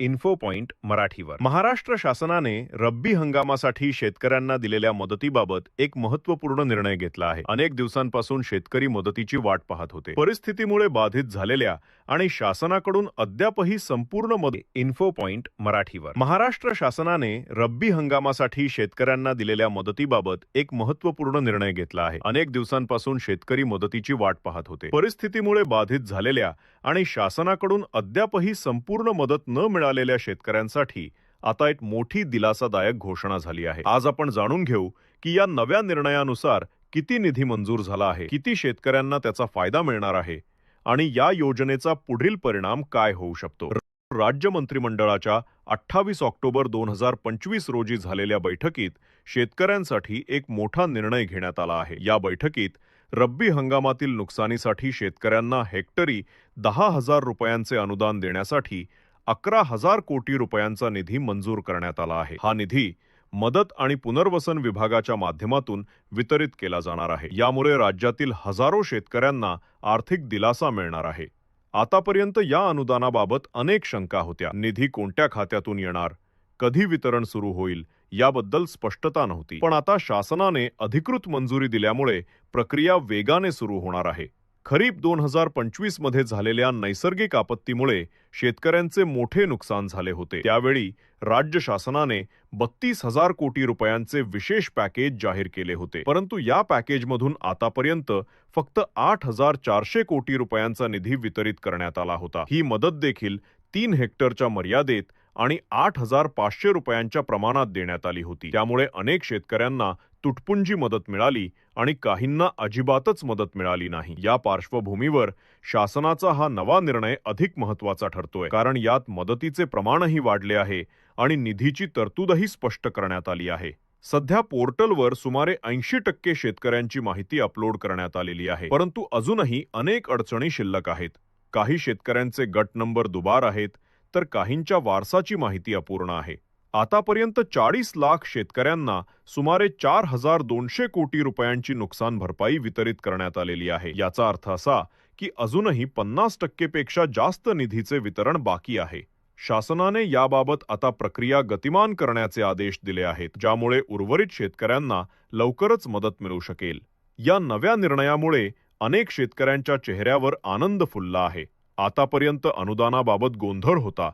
Info point मराठीवर. महाराष्ट्र शासनाने रब्बी हंगामासाठी शेतकऱ्यांना दिलेल्या मदतीबाबत एक महत्त्वपूर्ण निर्णय घेतला आहे. अनेक दिवसांपासून शेतकरी मदतीची वाट पाहत होते. परिस्थितीमुळे बाधित झालेल्या आणि शासनाकडून अद्यापही संपूर्ण मदत इन्फो पॉइंट मराठीवर. महाराष्ट्र शासनाने रब्बी हंगामासाठी शेतकऱ्यांना दिलेल्या मदतीबाबत एक महत्त्वपूर्ण निर्णय घेतला आहे. अनेक दिवसांपासून शेतकरी मदतीची वाट पाहत होते. परिस्थितीमुळे बाधित झालेल्या आणि शासनाकडून अद्यापही संपूर्ण मदत न मिळालेल्या शेतकऱ्यांसाठी आता एक मोठी दिलासादायक घोषणा झाली आहे. आज आपण जाणून घेऊ की या नव्या निर्णयानुसार किती निधी मंजूर झाला आहे किती शेतकऱ्यांना त्याचा फायदा मिळणार आहे आणि या योजनेचा पुढील परिणाम काय होऊ शकतो. राज्य मंत्रिमंडळाच्या अठ्ठावीस ऑक्टोबर दोन हजार पंचवीस रोजी झालेल्या बैठकीत शेतकऱ्यांसाठी एक मोठा निर्णय घेण्यात आला आहे. या बैठकीत रब्बी हंगामातील नुकसानीसाठी शेतकऱ्यांना हेक्टरी दहा हजार रुपयांचे अनुदान देण्यासाठी अकरा हजार कोटी रुपयांचा निधी मंजूर करण्यात आला आहे. हा निधी मदत आणि पुनर्वसन विभागाच्या माध्यमातून वितरित केला जाणार आहे. यामुळे राज्यातील हजारो शेतकऱ्यांना आर्थिक दिलासा मिळणार आहे. आतापर्यंत या अनुदानाबाबत अनेक शंका होत्या. निधी कोणत्या खात्यातून येणार? कधी वितरण सुरू होईल? याबद्दल स्पष्टता नव्हती. पण आता शासनाने अधिकृत मंजुरी दिल्यामुळे प्रक्रिया वेगाने सुरू होणार आहे. खरीप दोन हजार पंचवीसमध्ये झालेल्या नैसर्गिक आपत्तीमुळे शेतकऱ्यांचे मोठे नुकसान झाले होते. त्यावेळी राज्य शासनाने बत्तीस हजार कोटी रुपयांचे विशेष पॅकेज जाहीर केले होते. परंतु या पॅकेजमधून आतापर्यंत फक्त आठ हजार चारशे कोटी रुपयांचा निधी वितरित करण्यात आला होता. ही मदत देखील तीन हेक्टरच्या मर्यादेत आणि आठ हजार पाचशे रुपयांच्या प्रमाणात देण्यात आली होती. त्यामुळे अनेक शेतकऱ्यांना तुटपुंजी मदत मिळाली आणि काहींना अजिबातच मदत मिळाली नाही. या पार्श्वभूमीवर शासनाचा हा नवा निर्णय अधिक महत्त्वाचा ठरतोय. कारण यात मदतीचे प्रमाणही वाढले आहे आणि निधीची तरतूदही स्पष्ट करण्यात आली आहे. सध्या पोर्टलवर सुमारे ऐंशी टक्के शेतकऱ्यांची माहिती अपलोड करण्यात आलेली आहे. परंतु अजूनही अनेक अडचणी शिल्लक आहेत. काही शेतकऱ्यांचे गट नंबर दुबार आहेत. तर काहींच्या वारसाची माहिती अपूर्ण आहे. आतापर्यंत चाळीस लाख शेतकऱ्यांना सुमारे चार हजार दोनशे कोटी रुपयांची नुकसान भरपाई वितरित करण्यात आलेली आहे. याचा अर्थ असा की अजूनही पन्नास टक्केपेक्षा जास्त निधीचे वितरण बाकी आहे. शासनाने याबाबत आता प्रक्रिया गतिमान करण्याचे आदेश दिले आहेत ज्यामुळे उर्वरित शेतकऱ्यांना लवकरच मदत मिळू शकेल. या नव्या निर्णयामुळे अनेक शेतकऱ्यांच्या चेहऱ्यावर आनंद फुलला आहे. आतापर्यंत अनुदानाबाबत गोंधळ होता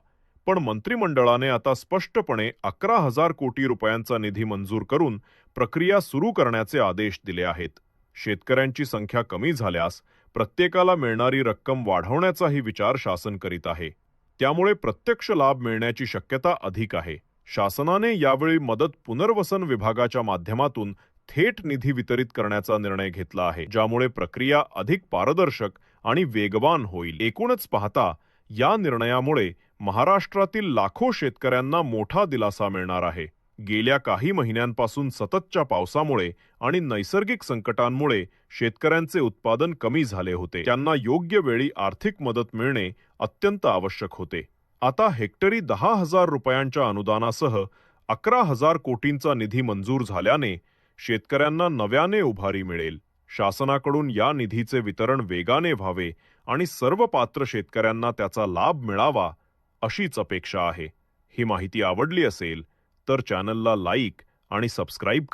पण मंत्रिमंडळाने आता स्पष्टपणे अकरा हजार कोटी रुपयांचा निधी मंजूर करून प्रक्रिया सुरू करण्याचे आदेश दिले आहेत. शेतकऱ्यांची संख्या कमी झाल्यास प्रत्येकाला मिळणारी रक्कम वाढवण्याचाही विचार शासन करीत आहे. त्यामुळे प्रत्यक्ष लाभ मिळण्याची शक्यता अधिक आहे. शासनाने यावेळी मदत पुनर्वसन विभागाच्या माध्यमातून थेट निधी वितरित करण्याचा निर्णय घेतला आहे ज्यामुळे प्रक्रिया अधिक पारदर्शक आणि वेगवान होईल. एकूणच पाहता या निर्णयामुळे महाराष्ट्रातील लाखो शेतकऱ्यांना मोठा दिलासा मिळणार आहे. गेल्या काही महिन्यांपासून सततच्या पावसामुळे आणि नैसर्गिक संकटांमुळे शेतकऱ्यांचे उत्पादन कमी झाले होते. त्यांना योग्य वेळी आर्थिक मदत मिळणे अत्यंत आवश्यक होते. आता हेक्टरी दहा हजार रुपयांच्या अनुदानासह अकरा हजार कोटींचा निधी मंजूर झाल्याने शेतकऱ्यांना नव्याने उभारी मिळेल. शासनाकडून या निधीचे वितरण वेगाने व्हावे आणि सर्व पात्र शेतकऱ्यांना त्याचा लाभ मिळावा अशीच अपेक्षा आहे. ही माहिती आवडली असेल तर चॅनलला लाईक आणि सबस्क्राईब करा.